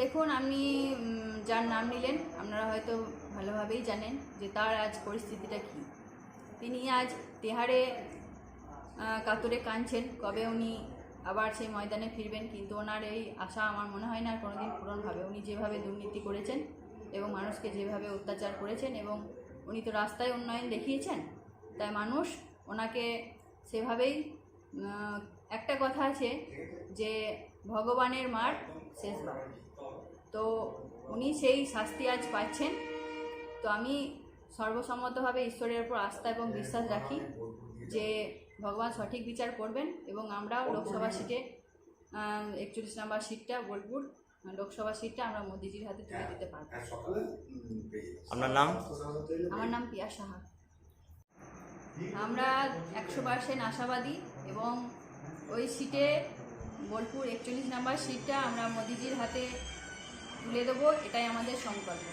দেখুন আপনি যার নাম নিলেন, আপনারা হয়তো ভালোভাবেই জানেন যে তার আজ পরিস্থিতিটা কী। তিনি আজ তেহারে কাতরে কাঁদছেন, কবে উনি আবার সেই ময়দানে ফিরবেন, কিন্তু ওনার এই আশা আমার মনে হয় না কোনোদিন পূরণ হবে। উনি যেভাবে দুর্নীতি করেছেন এবং মানুষকে যেভাবে অত্যাচার করেছেন এবং উনি তো রাস্তায় উন্নয়ন দেখিয়েছেন, তাই মানুষ ওনাকে সেভাবেই একটা কথা আছে যে ভগবানের মার শেষবার। তো উনি সেই শাস্তি আজ পাচ্ছেন। তো আমি সর্বসম্মতভাবে ঈশ্বরের উপর আস্থা এবং বিশ্বাস রাখি যে ভগবান সঠিক বিচার করবেন এবং আমরাও লোকসভা সিটে একচল্লিশ নাম্বার সিটটা বোলপুর লোকসভা সিটটা আমরা মোদিজির হাতে তুলে দিতে পারব। আপনার নাম? আমার নাম পিয়া সাহা। আমরা একশো পার্সেন্ট আশাবাদী এবং ওই সিটে বোলপুর একচল্লিশ নাম্বার সিটটা আমরা মোদিজির হাতে তুলে দেবো এটাই আমাদের সংকল্প।